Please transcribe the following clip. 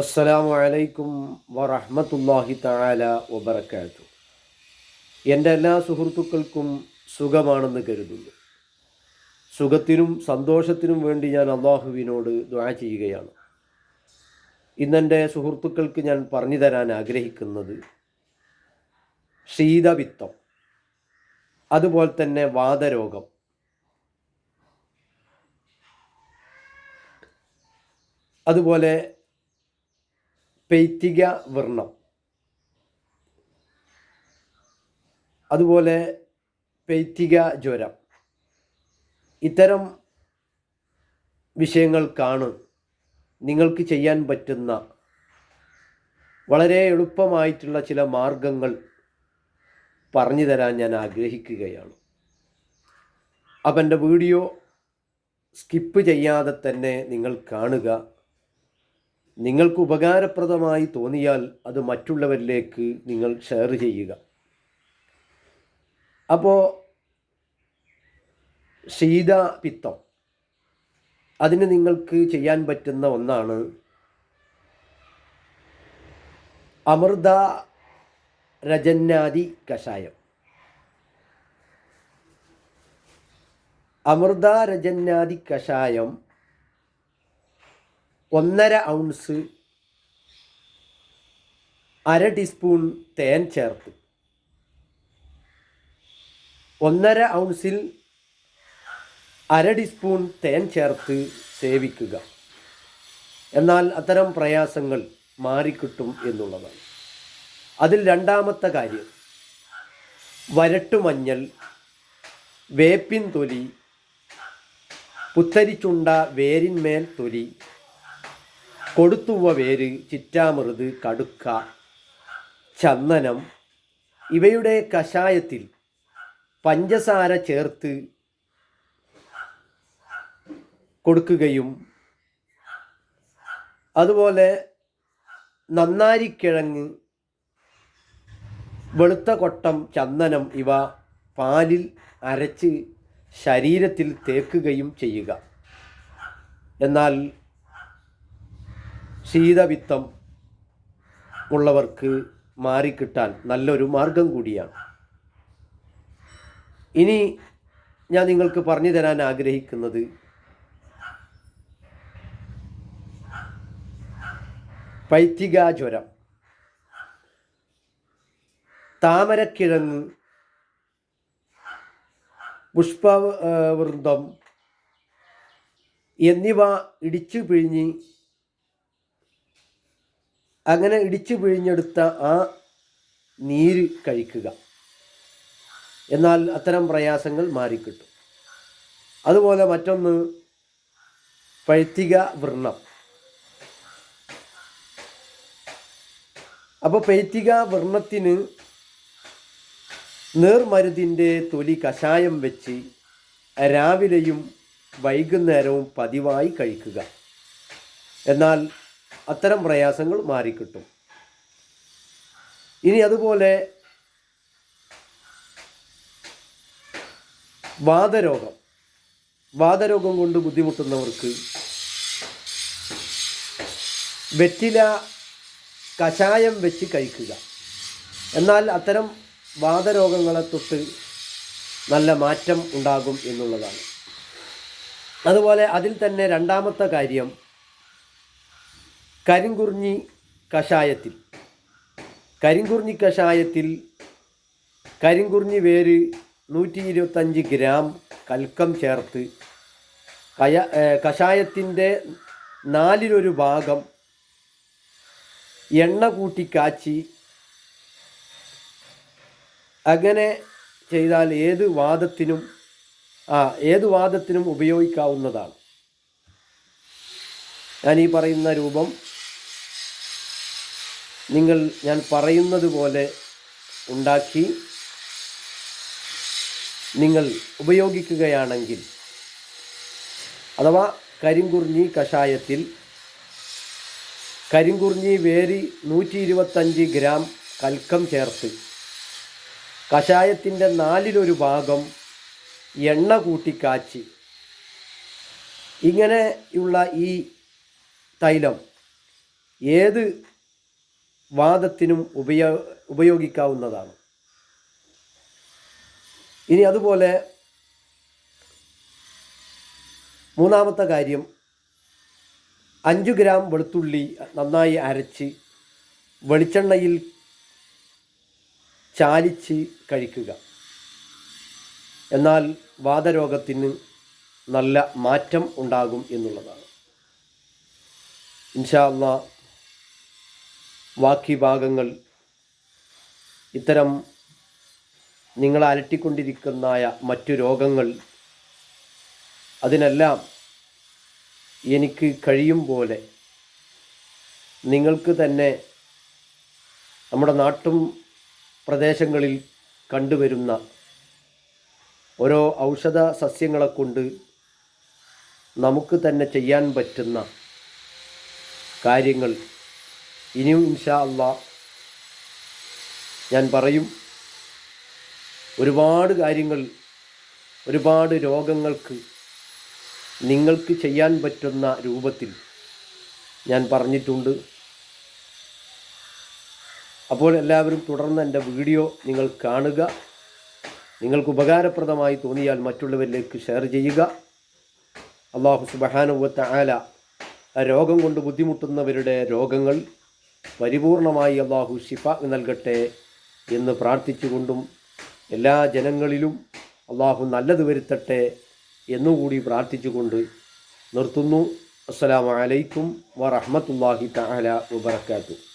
അസ്സലാമു അലൈക്കും വറഹമത്തല്ലാഹി തആല വബർക്കാത്തു എന്റെ എല്ലാ സുഹൃത്തുക്കൾക്കും സുഖമാണെന്ന് കരുതുന്നു. സുഖത്തിനും സന്തോഷത്തിനും വേണ്ടി ഞാൻ അള്ളാഹുവിനോട് ദ്വാ ചെയ്യുകയാണ്. ഇന്നെന്റെ സുഹൃത്തുക്കൾക്ക് ഞാൻ പറഞ്ഞു തരാൻ ആഗ്രഹിക്കുന്നത് ശീതവിത്തം അതുപോലെ തന്നെ വാതരോഗം. അതുപോലെ പൈത്തിക വർണം. അതുപോലെ പൈത്തിക ജ്വരം. ഇത്തരം വിഷയങ്ങൾക്കാണ് നിങ്ങൾക്ക് ചെയ്യാൻ പറ്റുന്ന വളരെ എളുപ്പമായിട്ടുള്ള ചില മാർഗങ്ങൾ പറഞ്ഞു തരാൻ ഞാൻ ആഗ്രഹിക്കുകയാണ്. അപ്പം എന്റെ വീഡിയോ സ്കിപ്പ് ചെയ്യാതെ തന്നെ നിങ്ങൾ കാണുക. നിങ്ങൾക്ക് ഉപകാരപ്രദമായി തോന്നിയാൽ അത് മറ്റുള്ളവരിലേക്ക് നിങ്ങൾ ഷെയർ ചെയ്യുക. അപ്പോൾ ശീതപിത്തം അതിന് നിങ്ങൾക്ക് ചെയ്യാൻ പറ്റുന്ന ഒന്നാണ് അമൃത രജന്നാദി കഷായം. അമൃത രജന്നാദി കഷായം ഒന്നര ഔൺസ് അര ടീസ്പൂൺ തേൻ ചേർത്ത്. ഒന്നര ഔൺസിൽ അര ടീസ്പൂൺ തേൻ ചേർത്ത് സേവിക്കുക. എന്നാൽ അത്തരം പ്രയാസങ്ങൾ മാറിക്കിട്ടും എന്നുള്ളതാണ്. അതിൽ രണ്ടാമത്തെ കാര്യം വരട്ടുമഞ്ഞൾ വേപ്പിൻ തൊലി പുത്തരിച്ചുണ്ട വേരിന്മേൽ തൊലി കൊടുത്തുവ വേര് ചിറ്റാമൃത് കടുക്ക ചന്ദനം ഇവയുടെ കഷായത്തിൽ പഞ്ചസാര ചേർത്ത് കൊടുക്കുകയും അതുപോലെ നന്നാരിക്കിഴങ്ങ് വെളുത്ത കൊട്ടം ചന്ദനം ഇവ പാലിൽ അരച്ച് ശരീരത്തിൽ തേക്കുകയും ചെയ്യുക. എന്നാൽ ശീതവിത്തം ഉള്ളവർക്ക് മാറിക്കിട്ടാൻ നല്ലൊരു മാർഗം കൂടിയാണ്. ഇനി ഞാൻ നിങ്ങൾക്ക് പറഞ്ഞു തരാൻ ആഗ്രഹിക്കുന്നത് പൈത്തികാജ്വരം താമരക്കിഴങ്ങ് പുഷ്പവൃന്ദം എന്നിവ ഇടിച്ചു പിഴിഞ്ഞ് അങ്ങനെ ഇടിച്ചു പിഴിഞ്ഞെടുത്ത ആ നീര് കഴിക്കുക. എന്നാൽ അത്തരം പ്രയാസങ്ങൾ മാറിക്കിട്ടും. അതുപോലെ മറ്റൊന്ന് പഴുത്തിക വൃണം അപ്പോൾ പൈത്തിക വർണത്തിന് നേർമരുതിന്റെ തൊലി കഷായം വെച്ച് രാവിലെയും വൈകുന്നേരവും പതിവായി കഴിക്കുക. എന്നാൽ അത്തരം പ്രയാസങ്ങൾ മാറിക്കിട്ടും. ഇനി അതുപോലെ വാതരോഗം വാതരോഗം കൊണ്ട് ബുദ്ധിമുട്ടുന്നവർക്ക് വെറ്റില കഷായം വെച്ച് കഴിക്കുക. എന്നാൽ അത്തരം വാതരോഗങ്ങളെ തൊട്ട് നല്ല മാറ്റം ഉണ്ടാകും എന്നുള്ളതാണ്. അതുപോലെ അതിൽ തന്നെ രണ്ടാമത്തെ കാര്യം കരിങ്കുറിഞ്ഞി കഷായത്തിൽ. കരിങ്കുറിഞ്ഞി കഷായത്തിൽ കരിങ്കുറിഞ്ഞി വേര് നൂറ്റി ഇരുപത്തഞ്ച് ഗ്രാം കൽക്കം ചേർത്ത് കയ കഷായത്തിന്റെ നാലിലൊരു ഭാഗം എണ്ണ കൂട്ടി കാച്ചി അങ്ങനെ ചെയ്താൽ ഏത് വാദത്തിനും ആ ഏത് വാദത്തിനും ഉപയോഗിക്കാവുന്നതാണ്. ഞാൻ ഈ പറയുന്ന രൂപം നിങ്ങൾ ഞാൻ പറയുന്നത് പോലെ ഉണ്ടാക്കി നിങ്ങൾ ഉപയോഗിക്കുകയാണെങ്കിൽ അഥവാ കരിങ്കുറിഞ്ഞി കഷായത്തിൽ കരിങ്കുറിഞ്ഞി വേരി നൂറ്റി ഇരുപത്തഞ്ച് ഗ്രാം കൽക്കം ചേർത്ത് കഷായത്തിന്റെ നാലിലൊരു ഭാഗം എണ്ണ കൂട്ടി കാച്ചി ഇങ്ങനെയുള്ള ഈ തൈലം ഏത് വാദത്തിനും ഉപയോ ഉപയോഗിക്കാവുന്നതാണ്. ഇനി അതുപോലെ മൂന്നാമത്തെ കാര്യം അഞ്ച് ഗ്രാം വെളുത്തുള്ളി നന്നായി അരച്ച് വെളിച്ചെണ്ണയിൽ ചാലിച്ച് കഴിക്കുക. എന്നാൽ വാദരോഗത്തിന് നല്ല മാറ്റം ഉണ്ടാകും എന്നുള്ളതാണ്. ഇൻഷാ അള്ളാ ബാക്കി ഭാഗങ്ങൾ ഇത്തരം നിങ്ങൾ അലട്ടിക്കൊണ്ടിരിക്കുന്നതായ മറ്റു രോഗങ്ങൾ അതിനെല്ലാം എനിക്ക് കഴിയും പോലെ നിങ്ങൾക്ക് തന്നെ നമ്മുടെ നാട്ടും പ്രദേശങ്ങളിൽ കണ്ടുവരുന്ന ഓരോ ഔഷധ സസ്യങ്ങളെ കൊണ്ട് നമുക്ക് തന്നെ ചെയ്യാൻ പറ്റുന്ന കാര്യങ്ങൾ ഇനിയും ഇൻഷാ അല്ല ഞാൻ പറയും ഒരുപാട് കാര്യങ്ങൾ ഒരുപാട് രോഗങ്ങൾക്ക് നിങ്ങൾക്ക് ചെയ്യാൻ പറ്റുന്ന രൂപത്തിൽ ഞാൻ പറഞ്ഞിട്ടുണ്ട്. അപ്പോൾ എല്ലാവരും തുടർന്ന് എന്റെ വീഡിയോ നിങ്ങൾ കാണുക. നിങ്ങൾക്ക് ഉപകാരപ്രദമായി തോന്നിയാൽ മറ്റുള്ളവരിലേക്ക് ഷെയർ ചെയ്യുക. അള്ളാഹു സുബഹാനുവത്ത ആല രോഗം കൊണ്ട് ബുദ്ധിമുട്ടുന്നവരുടെ രോഗങ്ങൾ പരിപൂർണമായി അള്ളാഹു ശിഫ നൽകട്ടെ എന്ന് പ്രാർത്ഥിച്ചുകൊണ്ടും എല്ലാ ജനങ്ങളിലും അള്ളാഹു നല്ലത് വരുത്തട്ടെ എന്നുകൂടി പ്രാർത്ഥിച്ചുകൊണ്ട് നിർത്തുന്നു. അസ്സലാമു അലൈക്കും വറഹ്മത്തുള്ളാഹി തആല വബറകാതുഹു.